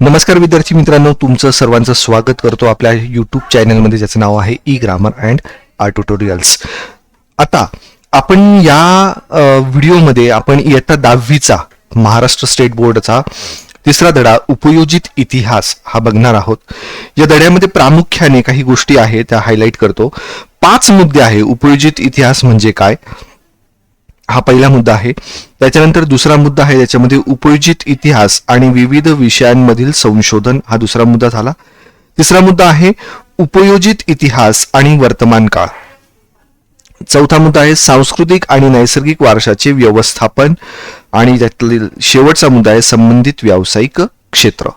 नमस्कार विद्यार्थी मित्रांनो तुमचं सर्वांचं स्वागत करतो आपल्या यूट्यूब चॅनलमध्ये ज्याचं नाव आहे E grammar and R tutorials आता आपण या व्हिडिओमध्ये आपण इयत्ता दहावीचा महाराष्ट्र स्टेट बोर्डचा तिसरा धडा उपयोजित इतिहास हा बघणार आहोत. या धड्यामध्ये प्रामुख्याने काही गोष्टी आहेत त्या हायलाईट करतो. पाच मुद्दे आहे उपयोजित इतिहास म्हणजे काय? हा पहिला मुद्दा आहे. त्याच्यानंतर दुसरा मुद्दा आहे त्याच्यामध्ये उपयोजित इतिहास आणि विविध विषयांमधील संशोधन हा दुसरा मुद्दा झाला. तिसरा मुद्दा आहे उपयोजित इतिहास आणि वर्तमान काळ. चौथा मुद्दा आहे सांस्कृतिक आणि नैसर्गिक वारशाचे व्यवस्थापन आणि त्यातील शेवटचा मुद्दा आहे संबंधित व्यावसायिक क्षेत्र.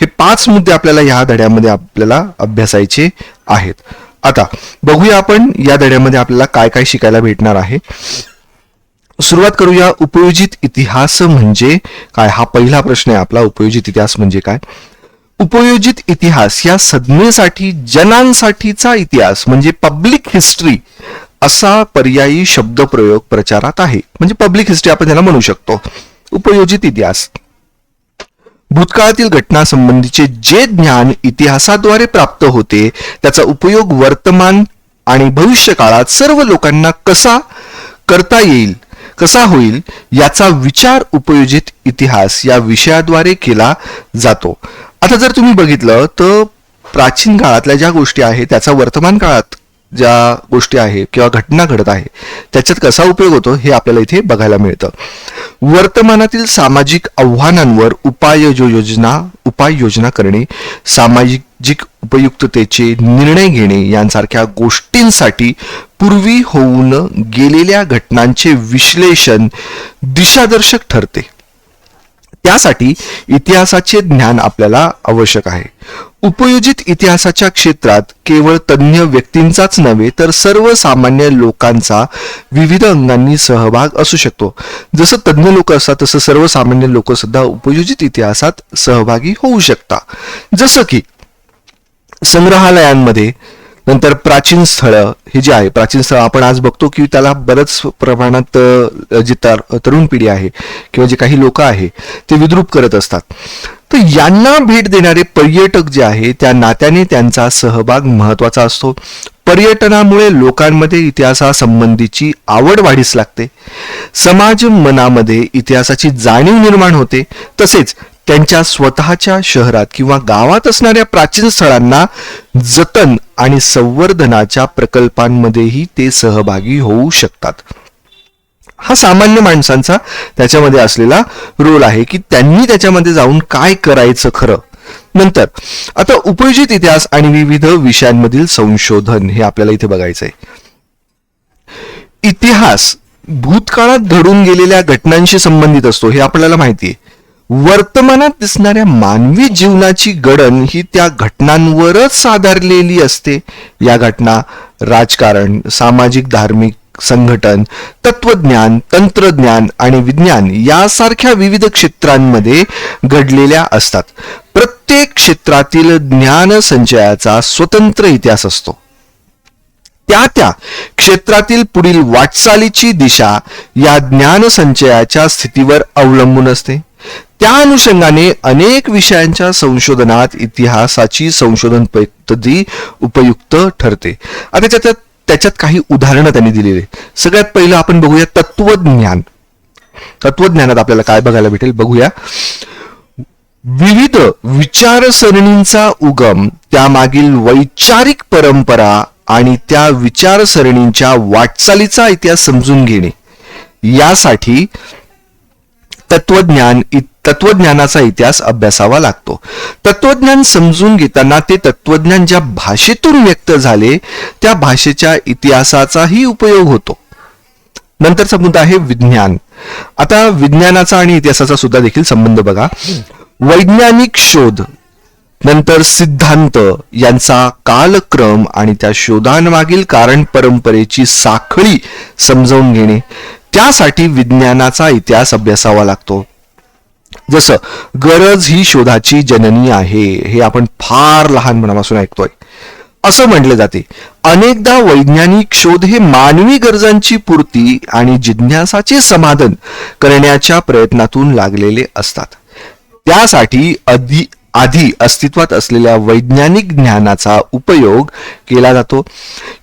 हे पाच मुद्दे आपल्याला या धड्यामध्ये आपल्याला अभ्यासायचे आहेत. आता बघूया आपण या धड्यामध्ये आपल्याला काय काय शिकायला भेटणार आहे. सुरुवात करूया. उपयोजित इतिहास म्हणजे काय? हा पहिला प्रश्न आहे आपला. उपयोजित इतिहास म्हणजे काय? उपयोजित इतिहास या संज्ञेसाठी जनांसाठीचा इतिहास म्हणजे पब्लिक हिस्ट्री असा पर्यायी शब्दप्रयोग प्रचारात आहे. म्हणजे पब्लिक हिस्ट्री आपण त्याला म्हणू शकतो. उपयोजित इतिहास. भूतकाळातील घटनासंबंधीचे जे ज्ञान इतिहासाद्वारे प्राप्त होते त्याचा उपयोग वर्तमान आणि भविष्य काळात सर्व लोकांना कसा करता येईल? कसा होईल याचा विचार उपयोजित इतिहास या विषयाद्वारे केला जातो. आता जर तुम्ही बघितलं तर प्राचीन काळातल्या ज्या गोष्टी आहेत त्याचा वर्तमान काळात ज्या गोष्टी आहे किंवा घटना घडत आहे त्याच्यात कसा उपयोग होतो हे आपल्याला इथे बघायला मिळतं. वर्तमानातील सामाजिक आव्हानांवर उपाययोजना उपाययोजना करणे सामाजिक उपयुक्ततेचे निर्णय घेणे यांसारख्या गोष्टींसाठी पूर्वी होऊन गेलेल्या घटनांचे विश्लेषण दिशादर्शक ठरते. त्यासाठी इतिहासाचे ज्ञान आपल्याला आवश्यक आहे. उपयोजित इतिहासाच्या क्षेत्रात केवळ तज्ज्ञ व्यक्तींचाच नव्हे तर सर्वसामान्य लोकांचा विविध अंगांनी सहभाग असू शकतो. जसं तज्ज्ञ लोक असतात तसं सर्वसामान्य लोक सुद्धा उपयोजित इतिहासात सहभागी होऊ शकता. जसं की संग्रहालयांमध्ये नंतर प्राचीन स्थळं हे जे आहे प्राचीन स्थळ आपण आज बघतो की त्याला बरंच प्रमाणात जी तर तरुण पिढी आहे किंवा जे काही लोक आहे ते विद्रूप करत असतात. तर यांना भेट देणारे पर्यटक जे आहे त्या नात्याने त्यांचा सहभाग महत्त्वाचा असतो. पर्यटनामुळे लोकांमध्ये इतिहासासंबंधीची आवड वाढीस लागते. समाज मनामध्ये इतिहासाची जाणीव निर्माण होते. तसेच त्यांच्या स्वतःच्या शहरात किंवा गावात असणाऱ्या प्राचीन स्थळांना जतन आणि संवर्धनाच्या प्रकल्पांमध्येही ते सहभागी होऊ शकतात. हा सामान्य माणसांचा त्याच्यामध्ये असलेला रोल आहे की त्यांनी त्याच्यामध्ये जाऊन काय करायचं खरं. नंतर आता उपयोजित इतिहास आणि विविध विषयांमधील संशोधन हे आपल्याला इथे बघायचं आहे इतिहास भूतकाळात घडून गेलेल्या घटनांशी संबंधित असतो हे आपल्याला माहिती आहे वर्तमानात दिसणाऱ्या मानवी जीवनाची गडण ही त्या घटनांवरच साधारलेली असते. या घटना राजकारण सामाजिक धार्मिक संघटन तत्वज्ञान तंत्रज्ञान आणि विज्ञान यासारख्या विविध क्षेत्रांमध्ये घडलेल्या असतात. प्रत्येक क्षेत्रातील ज्ञान संचयाचा स्वतंत्र इतिहास असतो. त्या त्या क्षेत्रातील पुढील वाटचालीची दिशा या ज्ञान संचयाच्या स्थितीवर अवलंबून असते. त्या अनुषंगाने अनेक विषयांच्या संशोधनात इतिहासाची संशोधन पद्धती उपयुक्त ठरते. आता त्याच्यात त्याच्यात काही उदाहरणं त्यांनी दिलेली सगळ्यात पहिलं आपण बघूया तत्वज्ञान तत्वज्ञानात आपल्याला काय बघायला भेटेल? बघूया. विविध विचारसरणींचा उगम त्यामागील वैचारिक परंपरा आणि त्या विचारसरणींच्या वाटचालीचा इतिहास समजून घेणे. यासाठी तत्वज्ञान इत तत्वज्ञानाचा इतिहास अभ्यासावा लागतो. तत्वज्ञान समजून घेताना ते तत्वज्ञान ज्या भाषेतून व्यक्त झाले त्या भाषेच्या इतिहासाचाही उपयोग होतो. नंतरचा मुद्दा आहे विज्ञान. आता विज्ञानाचा आणि इतिहासाचा सुद्धा देखील संबंध बघा. वैज्ञानिक शोध नंतर सिद्धांत यांचा कालक्रम आणि त्या शोधांमागील कारण परंपरेची साखळी समजावून घेणे. त्यासाठी विज्ञानाचा इतिहास अभ्यासावा लागतो. जसं गरज ही शोधाची जननी आहे हे आपण फार लहानपणापासून ऐकतोय. असं म्हटले जाते अनेकदा वैज्ञानिक शोध हे मानवी गरजांची पूर्ती आणि जिज्ञासाचे समाधान करण्याच्या प्रयत्नातून लागलेले असतात. त्यासाठी अधि आधी अस्तित्वात असलेल्या वैज्ञानिक ज्ञानाचा उपयोग केला जातो.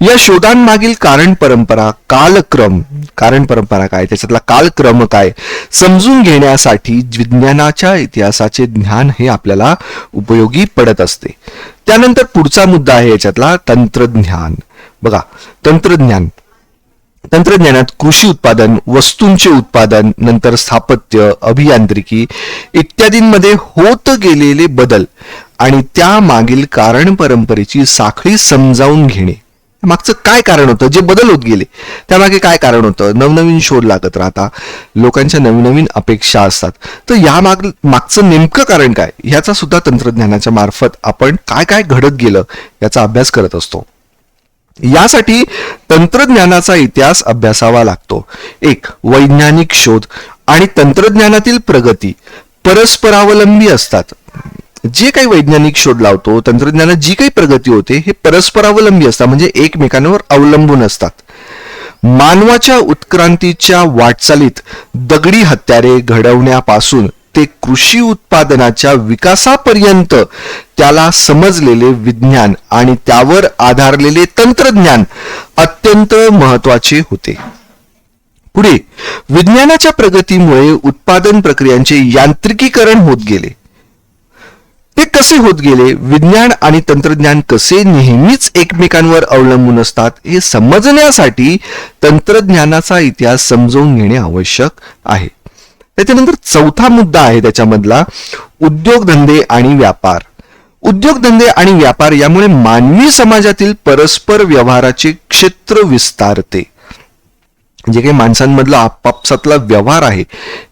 या शोधांमागील कारण परंपरा कालक्रम कारण परंपरा काय? त्याच्यातला कालक्रम काय? समजून घेण्यासाठी विज्ञानाच्या इतिहासाचे ज्ञान हे आपल्याला उपयोगी पडत असते. त्यानंतर पुढचा मुद्दा आहे याच्यातला तंत्रज्ञान. बघा तंत्रज्ञान. तंत्रज्ञानात कृषी उत्पादन वस्तूंचे उत्पादन नंतर स्थापत्य अभियांत्रिकी इत्यादींमध्ये होत गेलेले बदल आणि त्या मागील कारण परंपरेची साखळी समजावून घेणे. मागचं काय कारण होतं? जे बदल होत गेले त्यामागे काय कारण होतं? नवनवीन शोध लागत राहता लोकांच्या नवीन नवीन अपेक्षा असतात. तर या माग मागचं नेमकं कारण काय? ह्याचा सुद्धा तंत्रज्ञानाच्या मार्फत आपण काय काय घडत गेलं याचा अभ्यास करत असतो. यासाठी तंत्रज्ञानाचा इतिहास अभ्यासावा लागतो. एक वैज्ञानिक शोध आणि तंत्रज्ञानातील प्रगती परस्परावलंबी असतात. जे काही वैज्ञानिक शोध लावतो तंत्रज्ञानात जी काही प्रगती होते हे परस्परावलंबी असतात म्हणजे एकमेकांवर अवलंबून असतात. मानवाच्या उत्क्रांतीच्या वाटचालीत दगडी हत्यारे घडवण्यापासून ते कृषी उत्पादनाच्या विकासापर्यंत त्याला समजलेले विज्ञान आणि त्यावर आधारलेले तंत्रज्ञान अत्यंत महत्त्वाचे होते. पुढे विज्ञानाच्या प्रगतीमुळे उत्पादन प्रक्रियांचे यांत्रिकीकरण होत गेले. ते कसे होत गेले? विज्ञान आणि तंत्रज्ञान कसे नेहमीच एकमेकांवर अवलंबून असतात हे समजण्यासाठी तंत्रज्ञानाचा इतिहास समजून घेणे आवश्यक आहे. त्याच्यानंतर चौथा मुद्दा आहे त्याच्यामधला उद्योगधंदे आणि व्यापार. उद्योगधंदे आणि व्यापार यामुळे मानवी समाजातील परस्पर व्यवहाराचे क्षेत्र विस्तारते. जे काही माणसांमधला आपापसातला व्यवहार आहे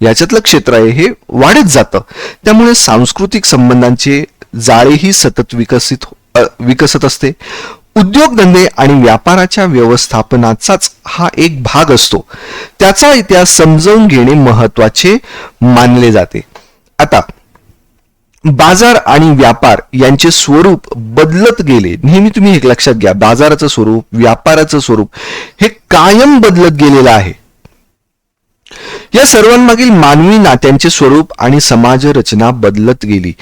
याच्यातलं क्षेत्र आहे हे वाढत जातं. त्यामुळे सांस्कृतिक संबंधांचे जाळेही सतत विकसित हो, विकसत असते. उद्योगधंदे आणि व्यापाराच्या व्यवस्थापनाचाच हा एक भाग असतो. त्याचा इतिहास समजावून घेणे महत्त्वाचे मानले जाते. आता बाजार आणि व्यापार यांचे स्वरूप बदलत गेले. नेहमी तुम्ही एक लक्षात घ्या बाजाराचं स्वरूप व्यापाराचं स्वरूप हे कायम बदलत गेलेलं आहे. या सर्वांमागील मानवी नात्यांचे स्वरूप आणि समाज रचना बदलत गेली.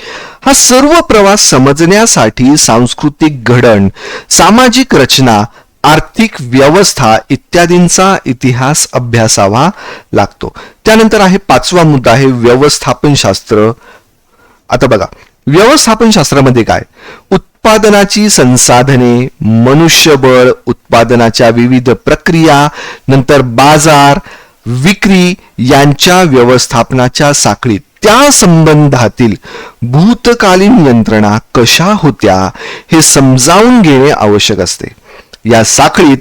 हा सर्व प्रवास समजण्यासाठी सांस्कृतिक घडण सामाजिक रचना आर्थिक व्यवस्था इत्यादींचा इतिहास अभ्यासावा लागतो. त्यानंतर आहे पाचवा मुद्दा आहे व्यवस्थापन शास्त्र आता बघा व्यवस्थापन शास्त्रामध्ये काय? उत्पादनाची संसाधने मनुष्यबळ उत्पादनाच्या विविध प्रक्रिया नंतर बाजार विक्री यांच्या व्यवस्थापनाच्या साखळीत. त्या संबंधातील भूतकालीन यंत्रणा कशा होत्या हे समजावून घेणे आवश्यक असते. या साखळीत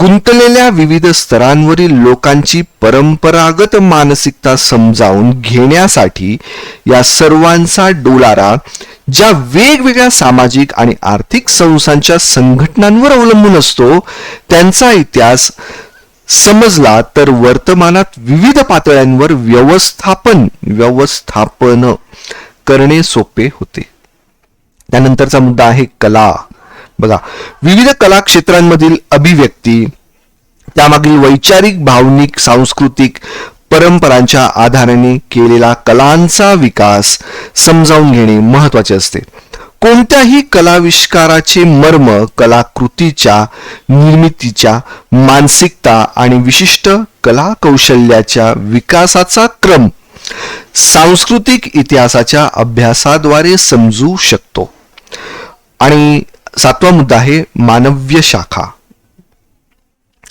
गुंतलेल्या विविध स्तरांवरील लोकांची परंपरागत मानसिकता समजावून घेण्यासाठी या सर्वांचा डोलारा ज्या वेगवेगळ्या सामाजिक आणि आर्थिक संस्थांच्या संघटनांवर अवलंबून असतो त्यांचा इतिहास समजला तर वर्तमानात विविध पातळ्यांवर व्यवस्थापन व्यवस्थापन करणे सोपे होते. त्यानंतरचा मुद्दा आहे कला. बघा विविध कला क्षेत्रांमधील अभिव्यक्ती त्यामागील वैचारिक भावनिक सांस्कृतिक परंपरांच्या आधाराने केलेला कलांचा विकास समजावून घेणे महत्त्वाचे असते. कोणत्याही कलाविष्काराचे मर्म कलाकृतीच्या निर्मितीच्या मानसिकता आणि विशिष्ट कला कौशल्याच्या विकासाचा क्रम सांस्कृतिक इतिहासाच्या अभ्यासाद्वारे समजू शकतो. आणि सातवा मुद्दा आहे मानव्य शाखा.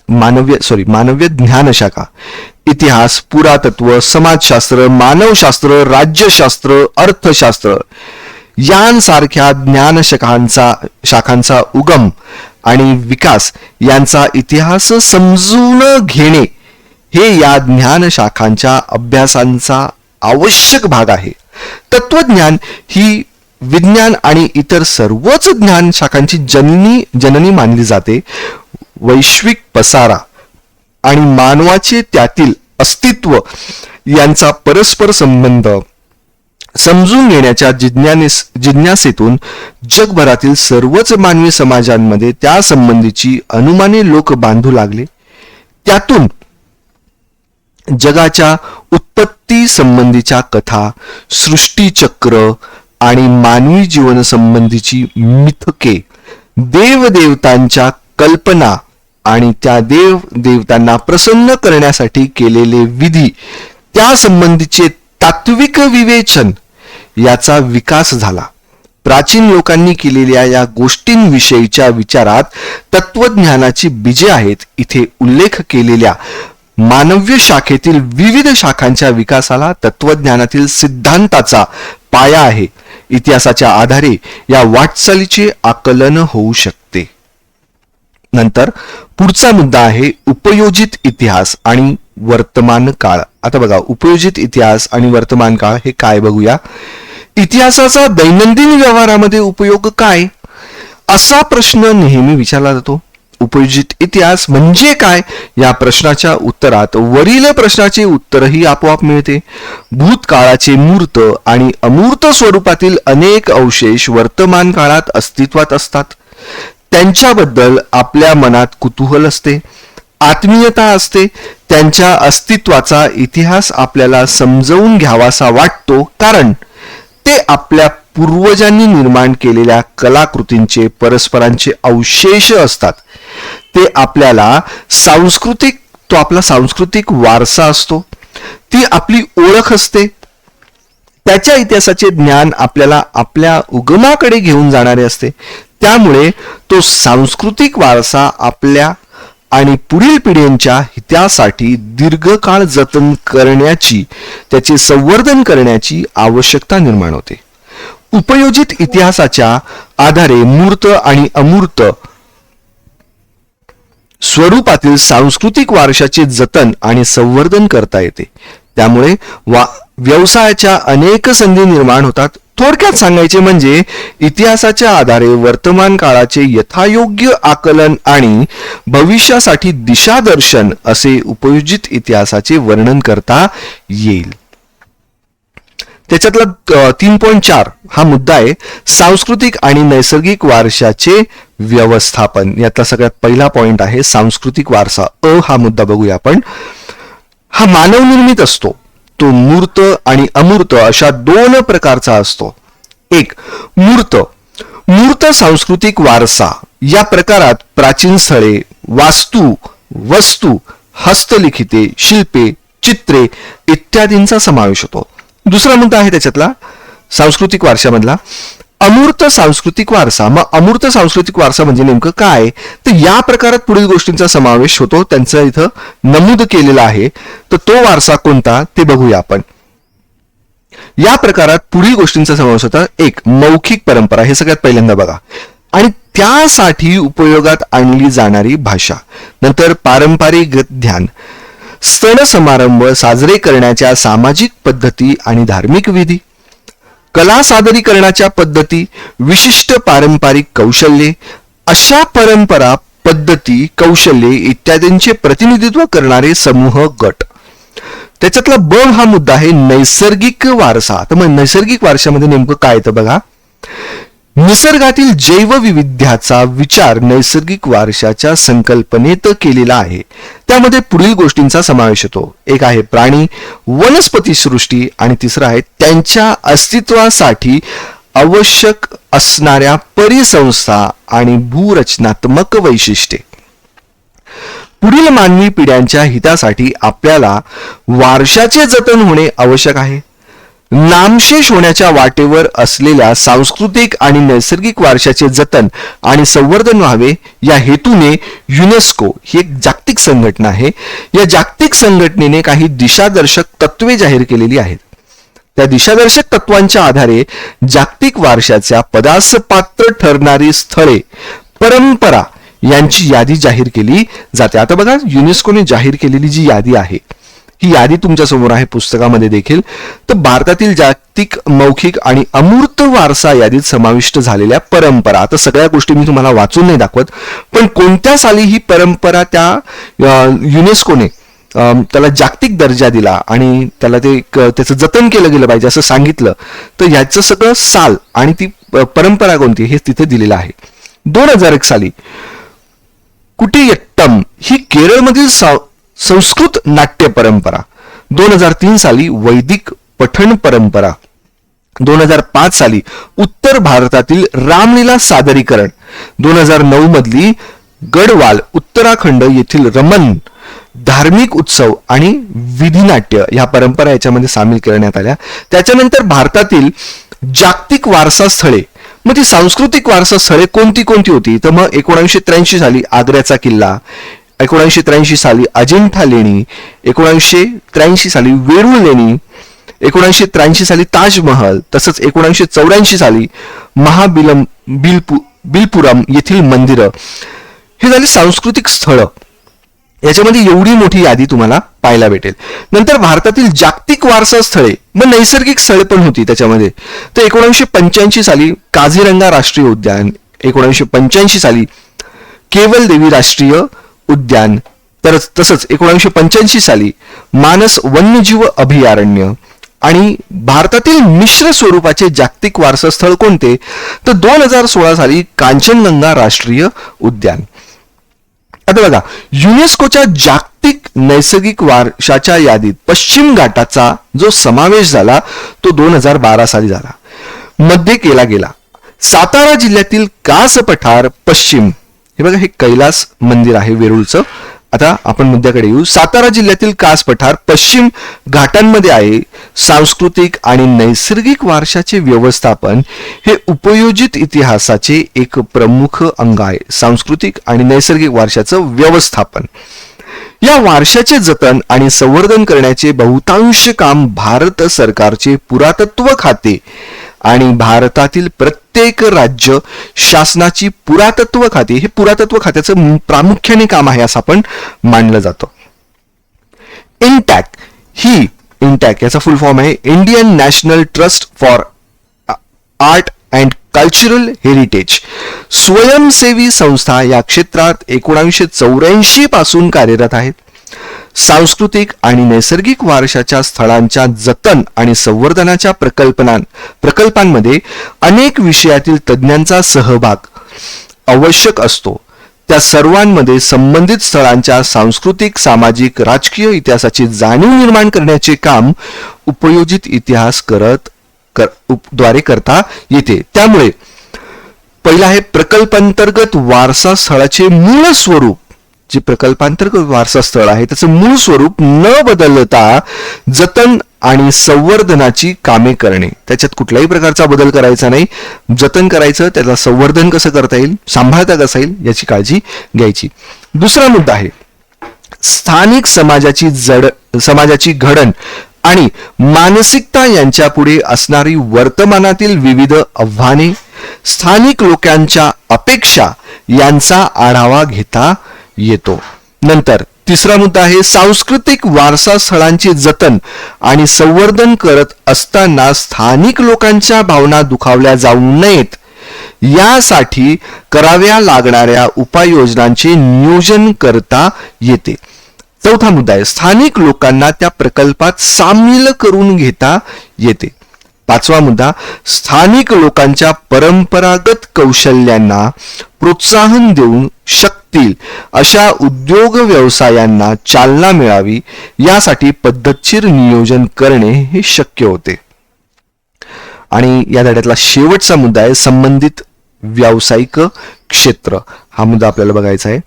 मानव्य सॉरी मानव्य ज्ञान शाखा. इतिहास पुरातत्व समाजशास्त्र मानवशास्त्र राज्यशास्त्र अर्थशास्त्र यांसारख्या ज्ञानशकांचा शाखांचा उगम आणि विकास यांचा इतिहास समजून घेणे हे या ज्ञानशाखांच्या अभ्यासांचा आवश्यक भाग आहे. तत्वज्ञान ही विज्ञान आणि इतर सर्वच ज्ञान शाखांची जननी जननी मानली जाते. वैश्विक पसारा आणि मानवाचे त्यातील अस्तित्व यांचा परस्पर संबंध समजून घेण्याच्या जिज्ञानेस जिज्ञासेतून जगभरातील सर्वच मानवी समाजांमध्ये त्या संबंधीची अनुमाने लोक बांधू लागले. त्यातून जगाच्या उत्पत्ती संबंधीच्या कथा सृष्टीचक्र आणि मानवी जीवन संबंधीची मिथके देवदेवतांच्या कल्पना आणि त्या देव देवतांना प्रसन्न करण्यासाठी केलेले विधी त्या संबंधीचे तात्विक विवेचन याचा विकास झाला. प्राचीन लोकांनी केलेल्या या गोष्टींविषयीच्या विचारात तत्वज्ञानाची बीजे आहेत. इथे उल्लेख केलेल्या मानव्य शाखेतील विविध शाखांच्या विकासाला तत्वज्ञानातील सिद्धांताचा पाया आहे. इतिहासाच्या आधारे या वाटचालीचे आकलन होऊ शकते. नंतर पुढचा मुद्दा आहे उपयोजित इतिहास आणि वर्तमान काळ. आता बघा उपयोजित इतिहास आणि वर्तमान काळ हे काय बघूया? इतिहासाचा दैनंदिन व्यवहारामध्ये उपयोग काय? असा प्रश्न नेहमी विचारला जातो. उपयोजित इतिहास म्हणजे काय? या प्रश्नाच्या उत्तरात वरील प्रश्नाचे उत्तरही आपोआप मिळते. भूतकाळाचे मूर्त आणि अमूर्त स्वरूपातील अनेक अवशेष वर्तमान काळात अस्तित्वात असतात. त्यांच्याबद्दल आपल्या मनात कुतूहल असते. आत्मीयता असते. त्यांच्या अस्तित्वाचा इतिहास आपल्याला समजवून घ्यावासा वाटतो. कारण ते आपल्या पूर्वजांनी निर्माण केलेल्या कलाकृतींचे परस्परांचे अवशेष असतात. ते आपल्याला सांस्कृतिक तो आपला सांस्कृतिक वारसा असतो. ती आपली ओळख असते. त्याच्या इतिहासाचे ज्ञान आपल्याला आपल्या उगमाकडे घेऊन जाणारे असते. त्यामुळे तो सांस्कृतिक वारसा आपल्या आणि पुढील पिढ्यांच्या हितासाठी दीर्घकाळ जतन करण्याची त्याचे संवर्धन करण्याची आवश्यकता निर्माण होते. उपयोजित इतिहासाच्या आधारे मूर्त आणि अमूर्त स्वरूपातील सांस्कृतिक वारशाचे जतन आणि संवर्धन करता येते. त्यामुळे वा व्यवसायाच्या अनेक संधी निर्माण होतात. थोडक्यात सांगायचे म्हणजे इतिहासाच्या आधारे वर्तमान काळाचे यथायोग्य आकलन आणि भविष्यासाठी दिशादर्शन असे उपयोजित इतिहासाचे वर्णन करता येईल. त्याच्यातला तीन पॉईंट चार हा मुद्दा आहे. सांस्कृतिक आणि नैसर्गिक वारशाचे व्यवस्थापन. यातला सगळ्यात पहिला पॉइंट आहे सांस्कृतिक वारसा. अ हा मुद्दा बघूया आपण. हा मानवनिर्मित असतो. तो मूर्त आणि अमूर्त अशा दोन प्रकारचा असतो. एक मूर्त. मूर्त सांस्कृतिक वारसा. या प्रकारात प्राचीन स्थळे वास्तू वस्तू हस्तलिखिते शिल्पे चित्रे इत्यादींचा समावेश होतो. दुसरा मुद्दा आहे त्याच्यातला सांस्कृतिक वारशामधला. अमूर्त सांस्कृतिक वारसा. मग अमूर्त सांस्कृतिक वारसा म्हणजे नेमकं काय? तर या प्रकारात पुढील गोष्टींचा समावेश होतो. त्यांचं इथं नमूद केलेला आहे. तर तो वारसा कोणता? ते बघूया आपण. या प्रकारात पुढील गोष्टींचा समावेश होता. एक मौखिक परंपरा. हे सगळ्यात पहिल्यांदा बघा. आणि त्यासाठी उपयोगात आणली जाणारी भाषा. नंतर पारंपरिक ध्यान. सण समारंभ साजरे करण्याच्या सामाजिक पद्धती आणि धार्मिक विधी. कला सादरीकरणाच्या पद्धती विशिष्ट पारंपरिक कौशल्ये अशा परंपरा पद्धती कौशल्ये इत्यादींचे प्रतिनिधित्व करणारे समूह गट. त्याच्यातला ब हा मुद्दा आहे नैसर्गिक वारसा. तर मग नैसर्गिक वारशामध्ये नेमकं काय तर बघा? निसर्गातील जैवविविध्याचा विचार नैसर्गिक वारशाच्या संकल्पनेत केलेला आहे. त्यामध्ये पुढील गोष्टींचा समावेश होतो. एक आहे प्राणी वनस्पती सृष्टी आणि तिसरा आहे त्यांच्या अस्तित्वासाठी आवश्यक असणाऱ्या परिसंस्था आणि भूरचनात्मक वैशिष्ट्ये. पुढील मानवी पिढ्यांच्या हितासाठी आपल्याला वारशाचे जतन होणे आवश्यक आहे. नामशेष होण्याच्या वाटेवर असलेल्या सांस्कृतिक आणि नैसर्गिक वारशाचे जतन आणि संवर्धन व्हावे या हेतूने युनेस्को ही एक जागतिक संघटना आहे. या जागतिक संघटनेने काही दिशादर्शक तत्वे जाहीर केलेली आहेत. त्या दिशादर्शक तत्वांच्या आधारे जागतिक वारशाच्या पदास पात्र ठरणारी स्थळे परंपरा यांची यादी जाहीर केली जाते. आता बघा युनेस्कोने जाहीर केलेली जी यादी आहे ही यादी तुमच्यासमोर आहे पुस्तकामध्ये देखील. तर भारतातील जागतिक मौखिक आणि अमूर्त वारसा यादीत समाविष्ट झालेल्या परंपरा. आता सगळ्या गोष्टी मी तुम्हाला वाचून नाही दाखवत पण कोणत्या साली ही परंपरा त्या युनेस्कोने त्याला जागतिक दर्जा दिला आणि त्याला ते त्याचं जतन केलं गेलं पाहिजे असं सांगितलं तर याचं सगळं साल आणि ती परंपरा कोणती हे तिथे दिलेलं आहे. दोन हजार एक साली कुटियट्टम ही केरळमधील संस्कृत नाट्य परंपरा. दोन हजार तीन साली वैदिक पठण परंपरा. दोन हजार पाच साली उत्तर भारतातील रामलीला सादरीकरण. दोन हजार नऊ मधली गडवाल उत्तराखंड येथील रमन धार्मिक उत्सव आणि विधिनाट्य ह्या परंपरा याच्यामध्ये सामील करण्यात आल्या. त्याच्यानंतर भारतातील जागतिक वारसा स्थळे. मग ती सांस्कृतिक वारसा स्थळे कोणती कोणती होती? तर मग एकोणीसशे त्र्याऐंशी साली आग्र्याचा किल्ला एकोणीसशे त्र्याऐंशी साली अजिंठा लेणी एकोणीसशे त्र्याऐंशी साली वेरूळ लेणी एकोणीसशे त्र्याऐंशी साली ताजमहल तसंच एकोणीसशे चौऱ्याऐंशी साली महाबिलम बिलपु बिलपुरम येथील मंदिरं. हे झाली सांस्कृतिक स्थळं. याच्यामध्ये एवढी मोठी यादी तुम्हाला पाहायला भेटेल. नंतर भारतातील जागतिक वारसा स्थळे मग नैसर्गिक स्थळे पण होती त्याच्यामध्ये. तर एकोणीसशे पंच्याऐंशी साली काझीरंगा राष्ट्रीय उद्यान एकोणीसशे पंच्याऐंशी साली केवल देवी राष्ट्रीय उद्यान. तर तसंच एकोणीसशे पंच्याऐंशी साली मानस वन्यजीव अभयारण्य आणि भारतातील मिश्र स्वरूपाचे जागतिक वारसा स्थळ कोणते? तर दोन हजार सोळा साली कांचनगंगा राष्ट्रीय उद्यान. आता बघा युनेस्कोच्या जागतिक नैसर्गिक वारशाच्या यादीत पश्चिम घाटाचा जो समावेश झाला तो दोन हजार बारा साली झाला. मध्ये केला गेला. सातारा जिल्ह्यातील कास पठार पश्चिम. हे बघा हे कैलास मंदिर आहे वेरूळचं. आता आपण मुद्द्याकडे येऊ. सातारा जिल्ह्यातील कास पठार पश्चिम घाटांमध्ये आहे. सांस्कृतिक आणि नैसर्गिक वारशाचे व्यवस्थापन हे उपयोजित इतिहासाचे एक प्रमुख अंग आहे. सांस्कृतिक आणि नैसर्गिक वारशाचं व्यवस्थापन. या वारशाचे जतन आणि संवर्धन करण्याचे बहुतांश काम भारत सरकारचे पुरातत्व खाते आणि भारतातील प्रत्येक राज्य शासनाची पुरातत्व खाते हे पुरातत्व खात्याचं प्रामुख्याने काम आहे असं आपण मानलं जातं. इंटॅक ही इंटॅक याचा फुल फॉर्म आहे. Indian national trust for art and cultural heritage स्वयंसेवी संस्था या क्षेत्रात एकोणावीसशे चौऱ्याऐंशी पासून कार्यरत आहेत. सांस्कृतिक आणि नैसर्गिक वारशाच्या स्थळांच्या जतन आणि संवर्धनाच्या प्रकल्पनां प्रकल्पांमध्ये अनेक विषयातील तज्ज्ञांचा सहभाग आवश्यक असतो. त्या सर्वांमध्ये संबंधित स्थळांच्या सांस्कृतिक सामाजिक राजकीय इतिहासाची जाणीव निर्माण करण्याचे काम उपयोजित इतिहास करत कर, उप, द्वारे करता येते. त्यामुळे पहिला आहे प्रकल्पांतर्गत वारसा स्थळाचे मूळ स्वरूप जे प्रकल्पांतर्गत वारसा स्थळ आहे त्याचं मूळ स्वरूप न बदलता जतन आणि संवर्धनाची कामे करणे. त्याच्यात कुठल्याही प्रकारचा बदल करायचा नाही. जतन करायचं त्याला संवर्धन कसं करता येईल सांभाळता कसा येईल याची काळजी घ्यायची. दुसरा मुद्दा आहे स्थानिक समाजाची जड समाजाची घडण आणि मानसिकता यांच्या पुढे असणारी वर्तमानातील विविध आव्हाने स्थानिक लोकांच्या अपेक्षा यांचा आढावा घेता येतो. नंतर तिसरा मुद्दा आहे सांस्कृतिक वारसा स्थळांचे जतन आणि संवर्धन करत असताना स्थानिक लोकांच्या भावना दुखावल्या जाऊ नयेत. यासाठी कराव्या लागणाऱ्या उपाययोजनांचे नियोजन करता येते. चौथा मुद्दा आहे स्थानिक लोकांना त्या प्रकल्पात सामील करून घेता येते. पाचवा मुद्दा स्थानिक लोकांच्या परंपरागत कौशल्यांना प्रोत्साहन देऊन शकतील अशा उद्योग व्यवसायांना चालना मिळावी यासाठी पद्धतशीर नियोजन करणे हे शक्य होते. आणि या धड्यातला शेवटचा मुद्दा आहे संबंधित व्यावसायिक क्षेत्र. हा मुद्दा आपल्याला बघायचा आहे.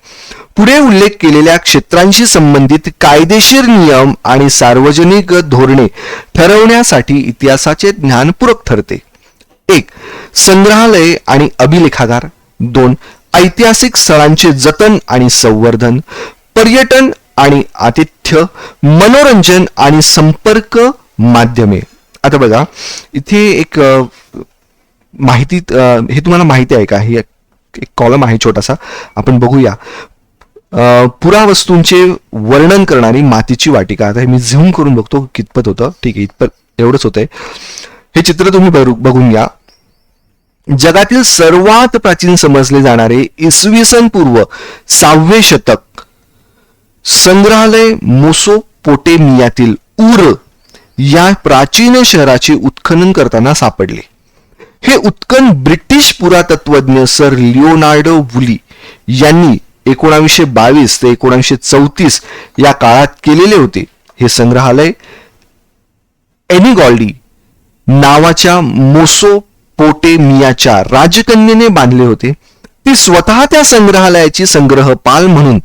पुढे उल्लेख केलेल्या क्षेत्रांशी संबंधित कायदेशीर नियम आणि सार्वजनिक धोरणे ठरवण्यासाठी इतिहासाचे ज्ञान पूरक ठरते. एक संग्रहालय आणि अभिलेखागार. दोन ऐतिहासिक स्थळांचे जतन आणि संवर्धन पर्यटन आणि आतिथ्य मनोरंजन आणि संपर्क माध्यमे. आता बघा इथे एक माहिती हे तुम्हाला माहिती आहे का? हे एक कॉलम आहे छोटासा. आपण बघूया. पुरावस्तूंचे वर्णन करणारी मातीची वाटिका. आता हे मी झूम करून बघतो कितपत होतं. ठीक आहे इतपत एवढंच होतंय. हे चित्र तुम्ही बघून घ्या. जगातील सर्वात प्राचीन समजले जाणारे इसवी सन पूर्व सहावे शतक. संग्रहालय मोसोपोटेमियातील उर या प्राचीन शहराचे उत्खनन करताना सापडले. हे उत्खन ब्रिटिश पुरातत्वज्ञ सर लिओनार्डो वुली यांनी एकोणावीसशे बावीस ते एकोणावीसशे चौतीस या काळात केलेले होते. हे संग्रहालय एनिगॉल्डी नावाच्या मोसो मोसोपोटेमियाच्या राजकन्येने बांधले होते. ती स्वतः त्या संग्रहालयाची संग्रहपाल म्हणून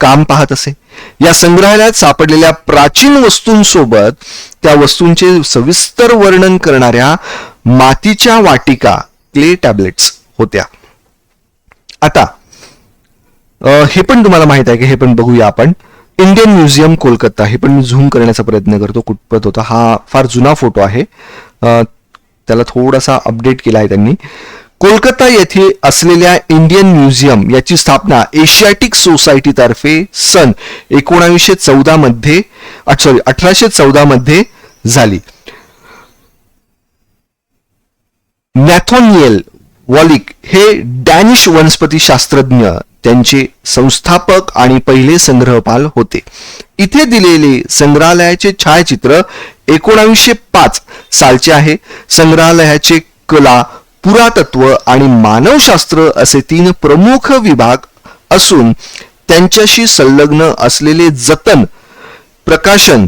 काम पाहत असे. या संग्रहालयात सापडलेल्या प्राचीन वस्तूंसोबत त्या वस्तूंचे सविस्तर वर्णन करणाऱ्या मातीच्या वाटिका क्ले टॅबलेट्स होत्या. आता हे पण तुम्हाला माहीत आहे की हे पण बघूया आपण. इंडियन म्युझियम कोलकाता हे पण मी झूम करण्याचा प्रयत्न करतो. कुठपत होता हा फार जुना फोटो आहे. त्याला थोडासा अपडेट केला आहे त्यांनी. कोलकाता येथे असलेल्या इंडियन म्युझियम याची स्थापना एशियाटिक सोसायटी तर्फे सन एकोणावीसशे चौदा मध्ये सॉरी अठराशे चौदा मध्ये झाली. नॅथोनियल वॉलिक हे डॅनिश वनस्पती शास्त्रज्ञ त्यांचे संस्थापक आणि पहिले संग्रहपाल होते. इथे दिलेले संग्रहालयाचे छायाचित्र एकोणावीसशे पाच सालचे आहे. संग्रहालयाचे कला पुरातत्व आणि मानवशास्त्र असे तीन प्रमुख विभाग असून त्यांच्याशी संलग्न असलेले जतन प्रकाशन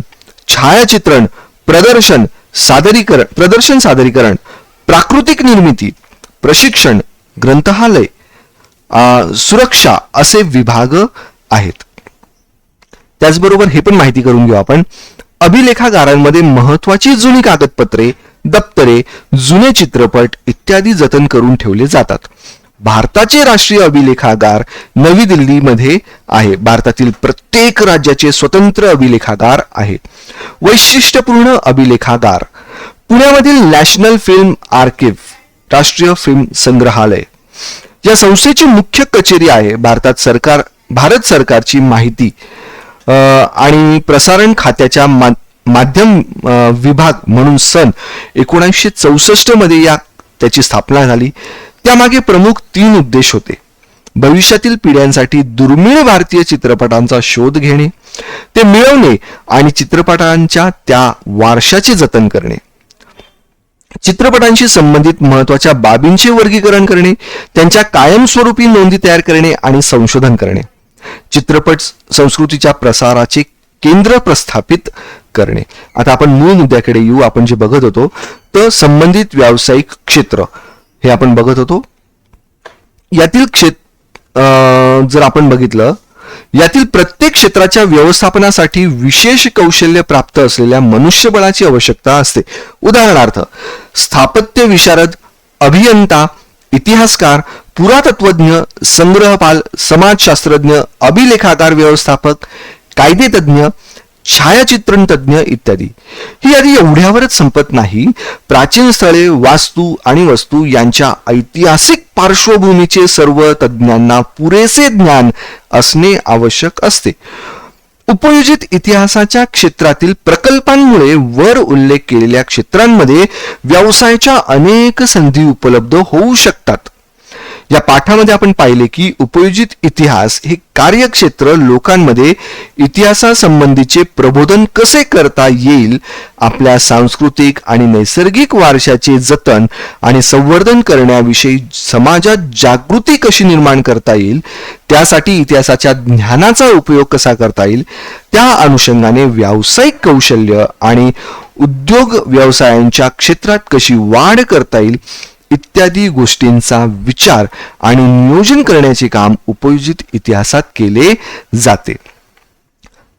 छायाचित्रण प्रदर्शन सादरीकरण प्रदर्शन सादरीकरण प्राकृतिक निर्मिती प्रशिक्षण ग्रंथालय सुरक्षा असे विभाग आहेत. त्याचबरोबर हे पण माहिती करून घेऊ आपण. अभिलेखागारांमध्ये महत्वाची जुनी कागदपत्रे दप्तरे जुने चित्रपट इत्यादी जतन करून ठेवले जातात. भारताचे राष्ट्रीय अभिलेखागार नवी दिल्लीमध्ये आहे. भारतातील प्रत्येक राज्याचे स्वतंत्र अभिलेखागार आहेत वैशिष्ट्यपूर्ण अभिलेखागार. पुण्यामधील नॅशनल फिल्म आर्किव्ह राष्ट्रीय फिल्म संग्रहालय. या संस्थेची मुख्य कचेरी आहे भारतात सरकार भारत सरकारची माहिती आणि प्रसारण खात्याच्या मा- माध्यम विभाग म्हणून सन एकोणीसशे चौसष्टमध्ये या त्याची स्थापना झाली. त्यामागे प्रमुख तीन उद्देश होते. भविष्यातील पिढ्यांसाठी दुर्मिळ भारतीय चित्रपटांचा शोध घेणे ते मिळवणे आणि चित्रपटांच्या त्या वारशाचे जतन करणे. चित्रपटांशी संबंधित महत्त्वाच्या बाबींचे वर्गीकरण करणे त्यांच्या कायमस्वरूपी नोंदी तयार करणे आणि संशोधन करणे चित्रपट संस्कृतीच्या प्रसाराचे केंद्र प्रस्थापित करणे. आता आपण मूळ मुद्द्याकडे येऊ आपण जे बघत होतो तर संबंधित व्यावसायिक क्षेत्र. हे आपण बघत होतो. यातील क्षेत्र जर आपण बघितलं यातील प्रत्येक क्षेत्राच्या व्यवस्थापनासाठी विशेष कौशल्य प्राप्त असलेल्या मनुष्यबळाची आवश्यकता असते. उदाहरणार्थ स्थापत्य विशारद अभियंता इतिहासकार पुरातत्वज्ञ संग्रहपाल समाजशास्त्रज्ञ अभिलेखागार व्यवस्थापक कायदेतज्ञ छायाचित्रण तज्ज्ञ इत्यादी. ही यादी एवढ्यावरच संपत नाही. प्राचीन स्थळे वास्तू आणि वस्तू यांच्या ऐतिहासिक पार्श्वभूमीचे सर्व तज्ज्ञांना पुरेसे ज्ञान असणे आवश्यक असते. उपयोजित इतिहासाच्या क्षेत्रातील प्रकल्पांमुळे वर उल्लेख केलेल्या क्षेत्रांमध्ये व्यवसायाच्या अनेक संधी उपलब्ध होऊ शकतात. या पाठामध्ये आपण पाहिले की उपयोजित इतिहास हे कार्यक्षेत्र लोकांमध्ये इतिहासासंबंधीचे प्रबोधन कसे करता येईल आपल्या सांस्कृतिक आणि नैसर्गिक वारशाचे जतन आणि संवर्धन करण्याविषयी समाजात जागृती कशी निर्माण करता येईल त्यासाठी इतिहासाच्या ज्ञानाचा उपयोग कसा करता येईल त्या अनुषंगाने व्यावसायिक कौशल्य आणि उद्योग व्यवसायांच्या क्षेत्रात कशी वाढ करता येईल इत्यादी गोष्टींचा विचार आणि नियोजन करण्याचे काम उपयोजित इतिहासात केले जाते.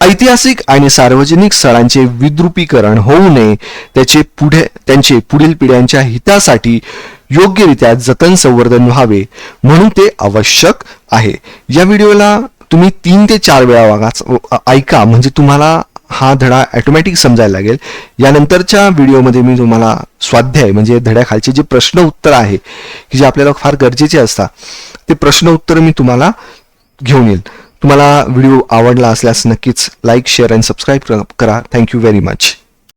ऐतिहासिक आणि सार्वजनिक स्थळांचे विद्रुपीकरण होऊ नये त्याचे पुढे त्यांचे पुढील पिढ्यांच्या हितासाठी योग्यरित्या जतन संवर्धन व्हावे म्हणून ते आवश्यक आहे. या व्हिडिओला तुम्ही तीन ते चार वेळा वागाच ऐका म्हणजे तुम्हाला हा धडा ॲटोमॅटिक समजायला लागेल. यानंतरच्या व्हिडिओमध्ये मी तुम्हाला स्वाध्याय म्हणजे धड्याखालचे जे प्रश्न उत्तर आहे की जे आपल्याला फार गरजेचे असतात ते प्रश्न उत्तर मी तुम्हाला घेऊन येईल. तुम्हाला व्हिडिओ आवडला असल्यास नक्कीच लाईक शेअर आणि सबस्क्राईब करा. Thank you very much